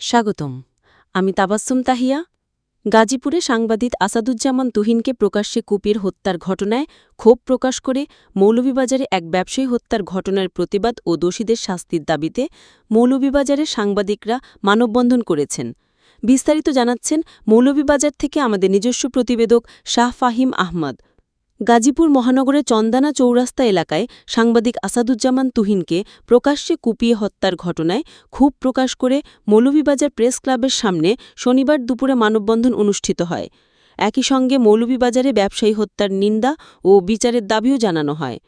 স্বাগতম। আমি তাবাসসুম তাহিয়া, গাজীপুরে সাংবাদিক আসাদুজ্জামান তুহিনকে প্রকাশ্যে কুপির হত্যার ঘটনায় ক্ষোভ প্রকাশ করে মৌলভীবাজারে এক ব্যবসায়ী হত্যার ঘটনার প্রতিবাদ ও দোষীদের শাস্তির দাবিতে মৌলভীবাজারের সাংবাদিকরা মানববন্ধন করেছেন। বিস্তারিত জানাচ্ছেন মৌলভীবাজার থেকে আমাদের নিজস্ব প্রতিবেদক শাহ ফাহিম আহমদ। গাজীপুর মহানগরের চন্দানা চৌরাস্তা এলাকায় সাংবাদিক আসাদুজ্জামান তুহিনকে প্রকাশ্যে কুপিয়ে হত্যার ঘটনায় ক্ষোভ প্রকাশ করে মৌলভীবাজার প্রেস ক্লাবের সামনে শনিবার দুপুরে মানববন্ধন অনুষ্ঠিত হয়। একই সঙ্গে মৌলভীবাজারে ব্যবসায়ী হত্যার নিন্দা ও বিচারের দাবিও জানানো হয়।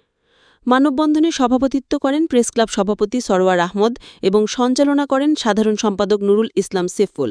মানববন্ধনে সভাপতিত্ব করেন প্রেসক্লাব সভাপতি সরোয়ার আহমদ এবং সঞ্চালনা করেন সাধারণ সম্পাদক নুরুল ইসলাম সেফুল।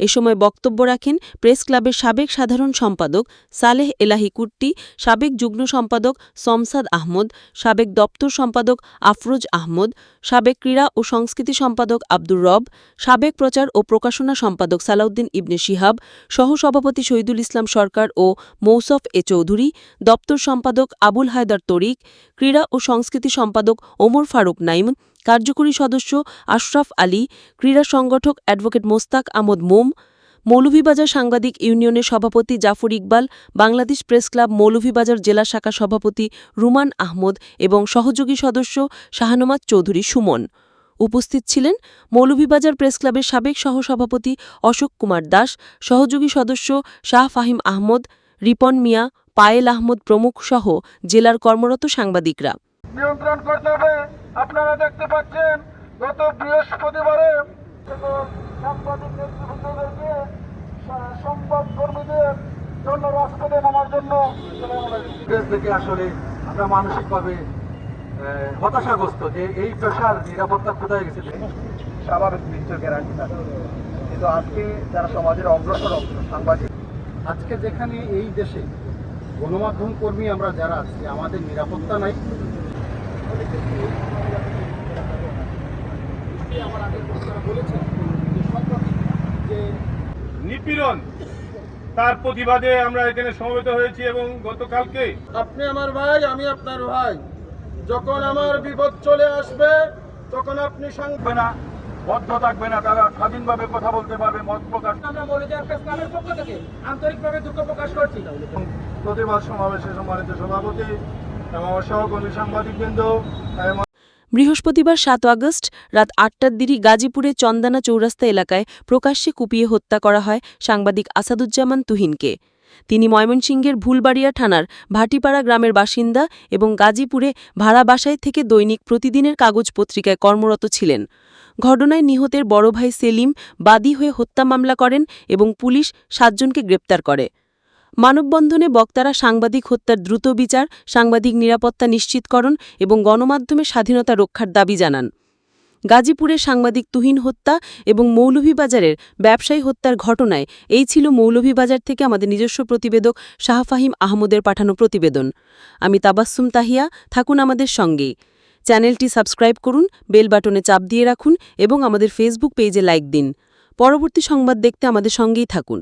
এ সময় বক্তব্য রাখেন প্রেস ক্লাবের সাবেক সাধারণ সম্পাদক সালেহ এলাহি কুট্টি, সাবেক যুগ্ম সম্পাদক সমসাদ আহমদ, সাবেক দপ্তর সম্পাদক আফরোজ আহমদ, সাবেক ক্রীড়া ও সংস্কৃতি সম্পাদক আব্দুর রব, সাবেক প্রচার ও প্রকাশনা সম্পাদক সালাউদ্দিন ইবনে শিহাব, সহসভাপতি শহীদুল ইসলাম সরকার ও মৌসফ এ চৌধুরী, দপ্তর সম্পাদক আবুল হায়দার তরিক, ক্রীড়া ও সংস্কৃতি সম্পাদক ওমর ফারুক নাইম কার্যকরী সদস্য আশরাফ আলী, ক্রীড়া সংগঠক অ্যাডভোকেট মোস্তাক আমদ মোম, মৌলভীবাজার সাংবাদিক ইউনিয়নের সভাপতি জাফর ইকবাল, বাংলাদেশ প্রেস ক্লাব মৌলভীবাজার জেলা শাখা সভাপতি রুমান আহমদ এবং সহযোগী সদস্য শাহনমাজ চৌধুরী সুমন। উপস্থিত ছিলেন মৌলভীবাজার প্রেস ক্লাবের সাবেক সহসভাপতি অশোক কুমার দাস, সহযোগী সদস্য শাহ ফাহিম আহমদ, রিপন মিয়া, পায়েল আহমদ প্রমুখ সহ জেলার কর্মরত সাংবাদিকরা। নিয়ন্ত্রণ করতে হবে। আপনারা দেখতে পাচ্ছেন গত বৃহস্পতিবারে সাংবাদিক নেতৃবৃন্দদেরকে সংবাদ কর্মীদের জন্য রাজপথে নামার জন্য দেশ থেকে আসলে আমরা মানসিকভাবে হতাশাগ্রস্ত যে এই পেশার নিরাপত্তা কোথায় গেছে। স্বাভাবিক মৃত্যুর গ্যারান্টি থাকে কিন্তু আজকে যারা সমাজের অগ্রসর সাংবাদিক আজকে যেখানে এই দেশে গণমাধ্যম কর্মী আমরা যারা আছি আমাদের নিরাপত্তা নাই। নিপীড়ন তার প্রতিবাদে আমরা এখানে সমবেত হয়েছি এবং গতকালকে আপনি আমার ভাই আমি আপনার ভাই। যখন আমার বিপদ চলে আসবে তখন আপনি থাকবে না বদ্ধ থাকবে না তারা স্বাধীনভাবে কথা বলতে পারবে মত প্রকাশ। আমরা মনোজের প্রেস ক্লাবের পক্ষ থেকে আন্তরিকভাবে দুঃখ প্রকাশ করছি। প্রতিবাদ সমাবেশে সম্মানিত সভাপতি বৃহস্পতিবার সাত আগস্ট, রাত আটটার দিকে গাজীপুরে চন্দানা চৌরাস্তা এলাকায় প্রকাশ্যে কুপিয়ে হত্যা করা হয় সাংবাদিক আসাদুজ্জামান তুহিনকে। তিনি ময়মনসিংহের ভুলবাড়িয়া থানার ভাটিপাড়া গ্রামের বাসিন্দা এবং গাজীপুরে ভাড়া বাসায় থেকে দৈনিক প্রতিদিনের কাগজ পত্রিকায় কর্মরত ছিলেন। ঘটনায় নিহতের বড় ভাই সেলিম বাদী হয়ে হত্যা মামলা করেন এবং পুলিশ সাতজনকে গ্রেপ্তার করে। মানববন্ধনে বক্তারা সাংবাদিক হত্যার দ্রুত বিচার, সাংবাদিক নিরাপত্তা নিশ্চিতকরণ এবং গণমাধ্যমের স্বাধীনতা রক্ষার দাবি জানান। গাজীপুরের সাংবাদিক তুহিন হত্যা এবং মৌলভীবাজারের ব্যবসায়ী হত্যার ঘটনায় এই ছিল মৌলভীবাজার থেকে আমাদের নিজস্ব প্রতিবেদক শাহফাহিম আহমদের পাঠানো প্রতিবেদন। আমি তাবাসসুম তাহিয়া, থাকুন আমাদের সঙ্গে। চ্যানেলটি সাবস্ক্রাইব করুন, বেল বাটনে চাপ দিয়ে রাখুন এবং আমাদের ফেসবুক পেজে লাইক দিন। পরবর্তী সংবাদ দেখতে আমাদের সঙ্গেই থাকুন।